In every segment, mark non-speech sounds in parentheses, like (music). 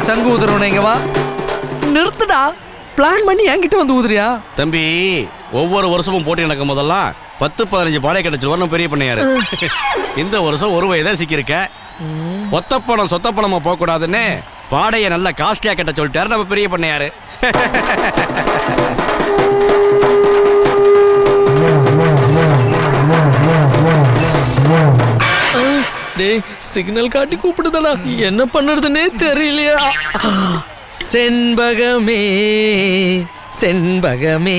சங்கு ஊதுறவன இங்க வா. நிறுத்துடா. பிளான் பண்ணி என்கிட்ட வந்து ஊதுறியா? தம்பி ஒவ்வொரு வருஷமும் போட்டி நடக்கும் போதெல்லாம் பத்து பதினஞ்சு பாடை கிடைச்சிருவார். பெரிய பண்ணையாரு. இந்த வருஷம் ஒரு வயதான் சிக்கியிருக்க. ஒத்தப்பணம் சொத்தப்பணமா போக கூடாதுன்னு பாடையை நல்ல காஸ்ட்லியா கட்ட சொல்லிட்டாரு நம்ம பெரிய பண்ணையாரு. (laughs) டேய் சிக்னல் காட்டி கூப்பிடுதடா. என்ன பண்ணுறதுனே தெரியலையா? செண்பகமே செண்பகமே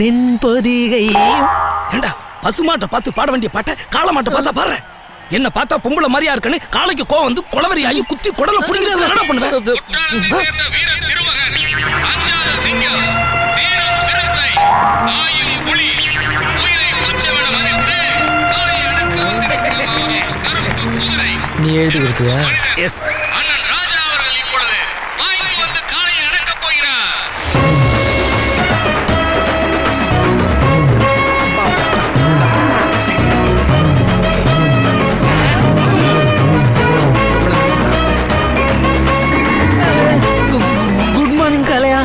தென்பொதிகை. ஏண்டா பசுமாட்டை பார்த்து பாட வேண்டிய பாட்டை காளமாட்டை பார்த்தா பாடுற? என்ன பார்த்தா பொம்பளை மாதிரியா இருக்குன்னு காளைக்கு கோவம் வந்து குளவரி ஆகி குத்தி குடல புடிக்கிறது என்னடா பண்ணுவேன் மார்னிங் காளையா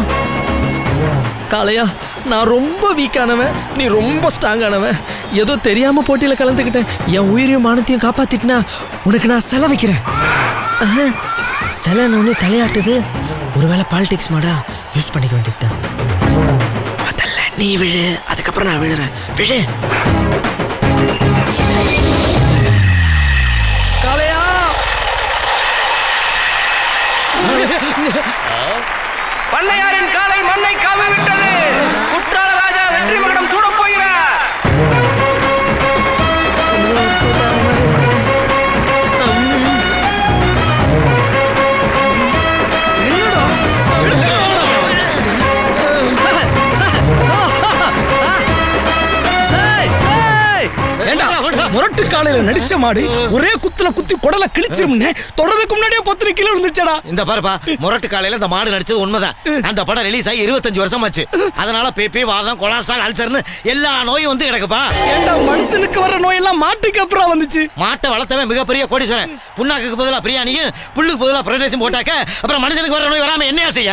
காளையா நான் ரொம்ப வீக்கானவன் நீ ரொம்ப ஸ்ட்ராங்கானவன் ஏதோ தெரியாம போட்டியில கலந்துக்கிட்டேன். என் உயிரையும் மானத்தையும் காப்பாத்திட்டுனா உனக்கு நான் செல வைக்கிறேன். செலன்னு தலையாட்டுது. ஒருவேளை பாலிடிக்ஸ் மாடா யூஸ் பண்ணிக்க வேண்டியதுதான். முதல்ல நீ விழு அதுக்கப்புறம் நான் விழுறேன். விழு. காளையா! பண்ணையாரின் காலை மண்ணை காவி விட்டது காலையில நடிச்ச மாடு ஒரே குத்துல குத்தி குடல கிழிச்சிரும்னு தொடருக்கு முன்னாடியே பத்து கிலோ இருந்துச்சடா இந்த பாருப்பா முரட்டு காலையில இந்த மாடு நடிச்சது உண்மைதான். அந்த படம் ரிலீஸ் ஆகி இருபத்தஞ்சு வருஷம் ஆச்சு அதனால பிபி வாதம் கொலாஸ்ட்ரால் அல்சர்னு எல்லா நோயும் வந்து கிடக்குப்பா. ஏண்டா மனுஷனுக்கு வர நோயெல்லாம் மாட்டுக்கு அப்புறம் வந்துச்சு? மாட்டை வளர்த்தவன் மிகப்பெரிய கோடீஸ்வரன். புண்ணாக்குக்கு பதிலா பிரியாணியும் புல்லுக்கு பதிலா பிரதேசம் போட்டாக்க அப்புறம் மனுஷனுக்கு வர நோய் வராம என்னையா செய்ய?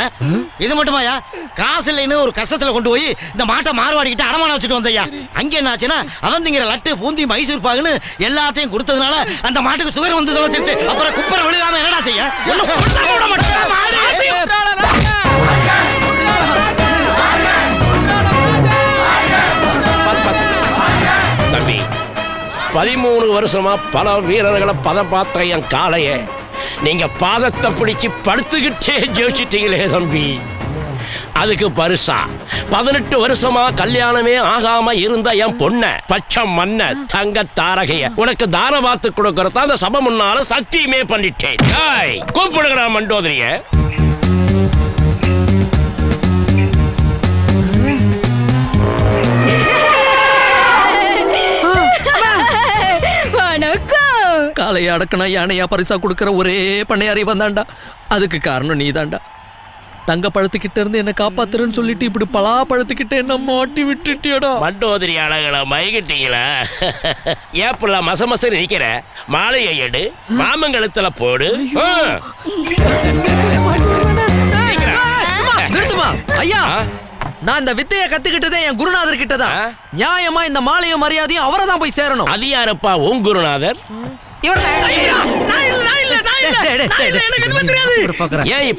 இது மட்டுமாயா? காசு இல்லைன்னு ஒரு கஷ்டத்துல கொண்டு போய் இந்த மாட்டை மார்வாடிக்கிட்டு அடமானம் வச்சுட்டு வந்தையா? அங்க என்ன ஆச்சுன்னா அவந்திங்கிற லட்டு பூந்தி மைசூர் பாகுன்னு எல்லாத்தையும் கொடுத்ததுனால அந்த மாட்டுக்கு சுகர் வந்து தொலைச்சிருச்சு அப்புறம் குப்பரை விழுகாம என்னடா செய்ய. தம்பி பதிமூணு வருஷமா பல வீரர்களை பதம் பார்த்த என் காளைய நீங்க பாதத்தை பிடிச்சு படுத்துக்கிட்டே ஜெயிச்சிட்டீங்களே தம்பி. அதுக்கு பரிசா. பதினெட்டு வருஷமா கல்யாணமே ஆகாம இருந்த என் பொண்ண பச்சை மண்ண தங்க தாரகைய. உனக்கு தான பார்த்து கொடுக்கறதா அந்த சபை முன்னால சத்தியமே பண்ணிட்டேன். டேய், கூப்பிடுங்கடா மண்டோதரிய. காளையை அடக்கனா யானையா பரிசா கொடுக்கிற ஒரே பண்ணையாரி வந்தாண்டா. அதுக்கு காரணம் நீதான்டா தங்க பழத்துக்கிட்ட இருந்து என்ன காப்பாத்துறேன்னு சொல்லிட்டு இப்படி பலா பழத்துக்கிட்ட என்ன மாட்டி விட்டுட்டியடா. மண்டோதரி அழகளை மயகிட்டீங்களா (laughs) ஏப்புல மச மச நிக்கிற? மாலையை எடு மாமங்கலத்துல போடு. நிறுத்துமா? ஐயா? நான் இந்த வித்தைய கத்துக்கிட்டதே என் குருநாதர் கிட்ட தான் ஆ? நியாயமா இந்த மாலையும் மரியாதையும் அவரை தான் போய் சேரணும். அது யாரப்பா உன் குருநாதர்? இவர்தான். இவரு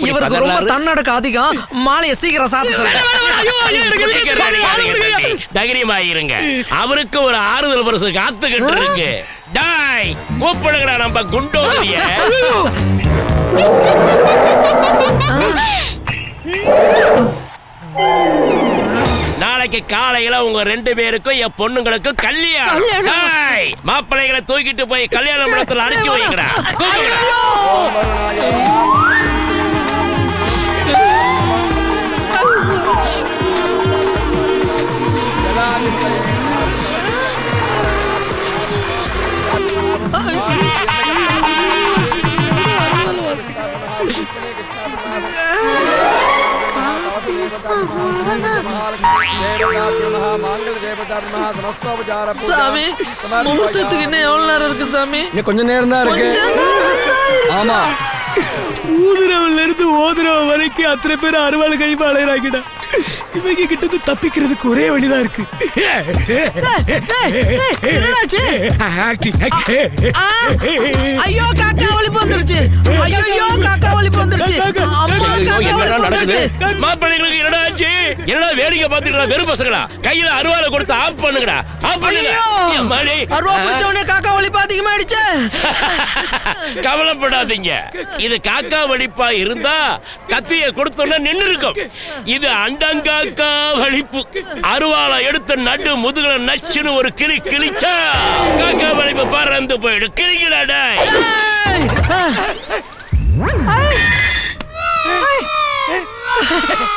இவருக்கு ரொம்ப பதறாரு? தன்னடக்கம் அதிகம் மாலையை சீக்கிரம் சாத்த சொல்லுங்க அவருக்கு ஒரு ஆறுதல் பரிசு காத்துக்கிட்டு இருக்கு. டாய் கூப்பிடுங்கடா நம்ம குண்டோதரிய நாளைக்கு காலையில உங்க ரெண்டு பேருக்கும் என் பொண்ணுங்களுக்கும் கல்யாணம். மாப்பிள்ளைகளை தூக்கிட்டு போய் கல்யாண மண்டபத்துல அனுப்பிச்சு வைங்கடா. சாமி முகூர்த்தத்துக்கு இன்னும் எவ்வளவு நேரம் இருக்கு சாமி? இன்னும் கொஞ்ச நேரம் தான் இருக்கு. ஆமா. ஊதுறவன்ல இருந்து ஓதுறவன் வரைக்கும் அத்தனை பேர் அறுவாள் கைமா அலையறாங்கடா. இவங்க கிட்ட இருந்து தப்பிக்கிறதுக்கு ஒரே வழிதான் இருக்கு! ஐயோ காக்கா வலிப்பு வந்துருச்சு. ஐயோ காக்கா வலிப்பு வந்துருச்சு. மாப்பிள்ளைங்களுக்கு என்னடா ஆச்சு என்னடா வேடிக்கை வெறும் பசங்களா? கையில அருவாளை கொடுத்து ஆஃப் பண்ணுங்கடா. ஆஃப் பண்ணுங்க. அருவா பிடிச்சவனே காக்கா வலிப்பு அதிகமாயிடுச்சு. கவலைப்படாதீங்க. இது காக்கா வலிப்பா இருந்தா கத்திய கொடுத்தோன்னா நின்னு இருக்கும் இது அண்டங்காக்கா வலிப்பு. அருவாளை எடுத்து நடு முதுகுல நச்சுன்னு ஒரு கிளி கிழிச்சா. காக்கா வலிப்பு பறந்து போயிடும் கிளிக்கலாடா!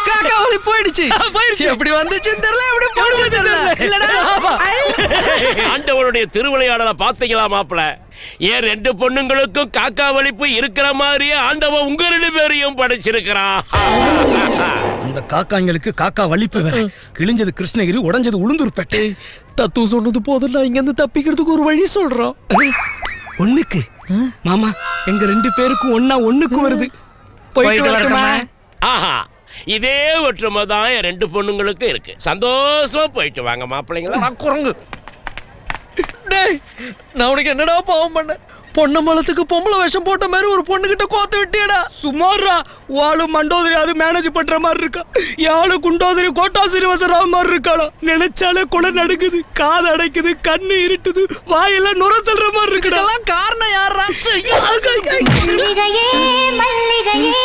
காக்கா வலி போயிடுச்சு. போயிடுச்சு. எப்படி வந்துச்சுன்னு தெரியல எப்படி போச்சு தெரியல. இல்லடா! ஆண்டவனுடைய திருவிளையாடலை பார்த்தீங்களா மாப்பிள. ஏன் ரெண்டு பொண்ணுங்களுக்கும் காக்கா வலிப்பு இருக்கிற மாதிரியே ஆண்டவன் உங்க ரெண்டு பேரையும் படைச்சிருக்கிறான். இந்த காக்காங்களுக்கு காக்கா வலிப்பு வேற. கிழிஞ்சது கிருஷ்ணகிரி உடைஞ்சது உளுந்தூர்பேட்டை தத்துவம் சொன்னது போதும் நான் இங்க இருந்து தப்பிக்கிறதுக்கு ஒரு வழி சொல்றோம் ஒண்ணுக்கு. மாமா எங்க ரெண்டு பேருக்கும் ஒண்ணா ஒண்ணுக்கு வருது. போயிட்டு வரட்டுமா? ஆஹா இதே ஒற்றுமை தான் என் ரெண்டு பொண்ணுங்களுக்கும் இருக்கு. சந்தோஷமா போயிட்டு வாங்க மாப்பிள்ளைங்களா. குரங்கு. டேய் நான் உனக்கு என்னடா பாவம் பண்ண? பொண்ணு மலத்துக்கு பொம்பளை வேஷம் போட்ட மாதிரி ஒரு பொண்ணு கிட்ட கோத்து விட்டியடா. சுமாரா வாழு மண்டோதரி அது மேனேஜ் பண்ற மாதிரி இருக்கா? யாழு குண்டோதரி கோட்டா சீனிவாசராவ் மாதிரி இருக்காடா நினைச்சாலே குலை நடுக்குது காது அடைக்குது கண்ணு இருட்டுது வாயெல்லாம் நுர சொல்ற மாதிரி இருக்குடா. இதெல்லாம் காரணம் யாரா மல்லிகையே மல்லிகையே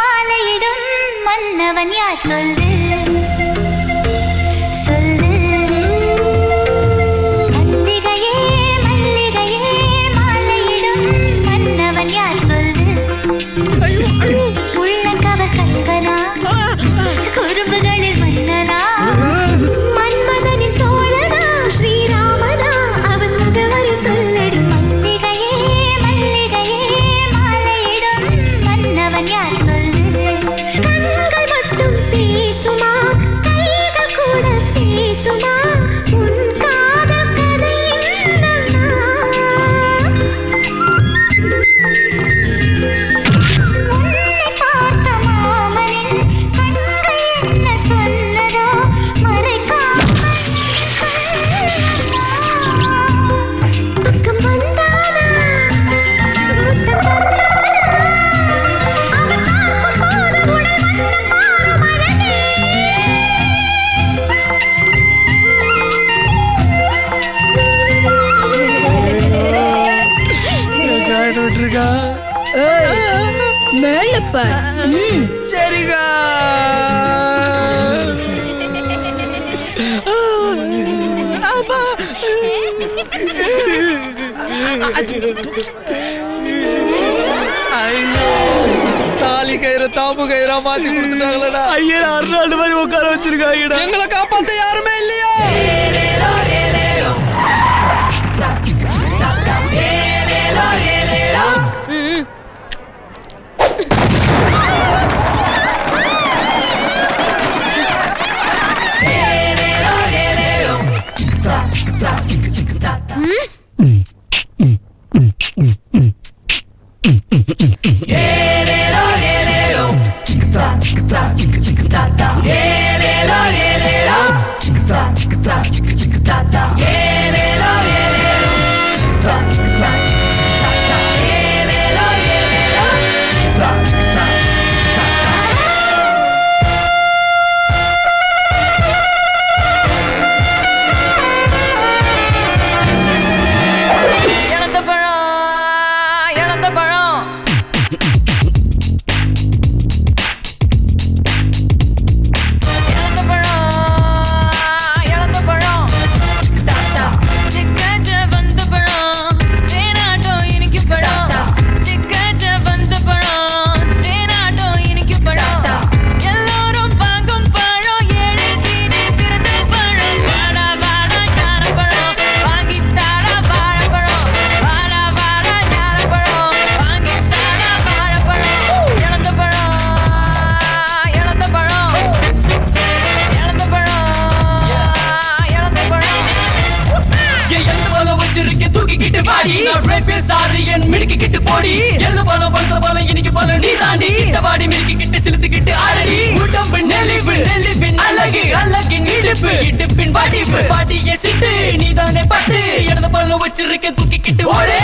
மாலையிடும் மன்னவன் யார் சொல்லு? மேலப்ப சரிகா தாலி கயிறு தாம்பு கயிறா மாத்தி கொடுத்துட்டாங்களடா. ஐயா அறுநாள் மாதிரி உட்கார வச்சிருக்காங்கடா. எங்களை காப்பாத்த யாருமே இல்லையா. நான் ரேப்பே சாரி என் மிடுக்கி கிட்டு போடி. எழுத பழம் பழுத்த பழம் இன்னைக்கு பழம் நீ தாண்டி. வாடி மிடுக்கி கிட்டு சிலுத்துக்கிட்டு ஆரடி உடம்பு நெளிவு நெளிவின் அழகு அழகின் இடுப்பு இடுப்பின் பாட்டிப்பு பாட்டிய சிட்டு நீ தானே பட்டு. எழுத பழம் வச்சிருக்க தூக்கிக்கிட்டு ஓடு.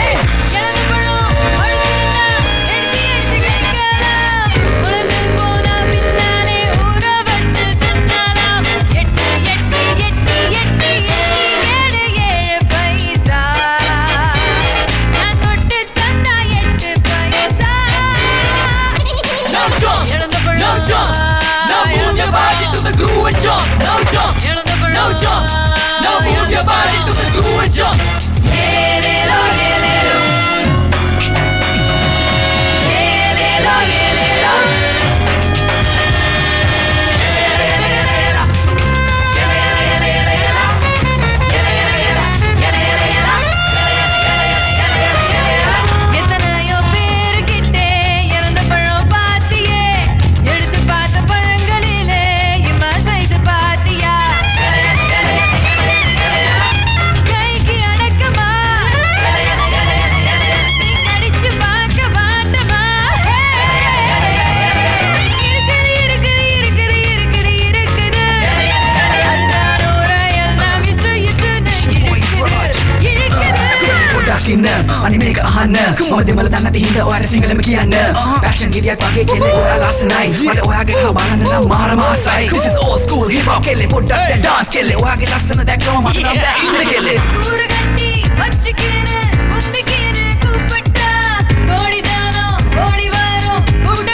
Dakinem, animega ahana Mama mala dana ti hinda oara single me kiana Fashion gidya kwake kele oara last night Mala oara ge habana na mara masai This is old school hip hop kele put up that dance kele oara ge last na that come mata na back in the kele ஊரு கட்டி வச்சுக்கின்னு கும்பிக்கின்னு கூப்பிட்டா கோடி ஜனம் ஓடி வரும் கூட்ட